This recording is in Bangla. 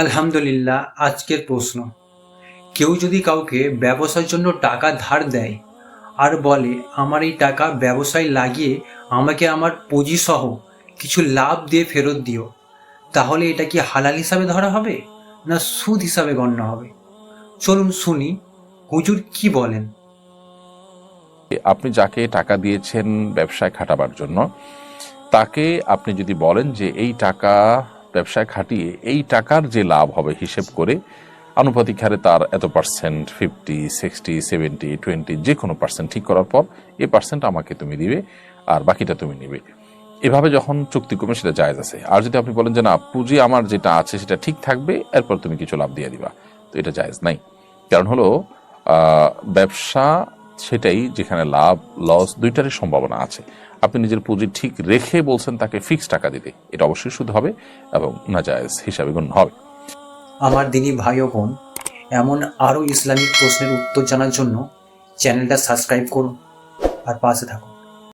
আলহামদুলিল্লাহ, আজকের প্রশ্ন। কেউ যদি কাউকে ব্যবসার জন্য টাকা ধার দেয় আর বলে, আমার এই টাকা ব্যবসায় লাগিয়ে আমাকে আমার পুঁজি সহ কিছু লাভ দিয়ে ফেরত দিও, তাহলে এটা কি হালাল হিসাবে ধরা হবে না সুদ হিসাবে গণ্য হবে? চলুন শুনি, হুজুর কি বলেন? আপনি যাকে টাকা দিয়েছেন ব্যবসায় খাটাবার জন্য, তাকে আপনি যদি বলেন যে, এই টাকা ব্যবসায় খাটিয়ে এই টাকার যে লাভ হবে হিসেব করে আনুপাতিক হারে তার এত percent fifty sixty seventy twenty যে কোনো পার্সেন্ট ঠিক করার পর এই পার্সেন্ট আমাকে তুমি দিবে আর বাকিটা তুমি নিবে। এভাবে যখন চুক্তি কমে সেটা জায়েজ আছে। আর যদি আপনি বলেন যে না, পুঁজি আমার যেটা আছে সেটা ঠিক থাকবে, এরপর তুমি কিছু লাভ দিয়ে দিবা। তো এটা জায়েজ নাই। কারণ হলো ব্যবসা সেটাই যেখানে লাভ, লস দুইটারই সম্ভাবনা আছে। আপনি নিজের পুঁজি ঠিক রেখে বলছেন তাকে ফিক্স টাকা দিতে। এটা অবশ্যই শুধু হবে এবং নাজায়জ হিসাবে গণ্য হবে। আমার দিনই ভাই ও বোন, এমন আরও ইসলামিক প্রশ্নের উত্তর জানার জন্য চ্যানেলটা সাবস্ক্রাইব করুন আর পাশে থাকুন।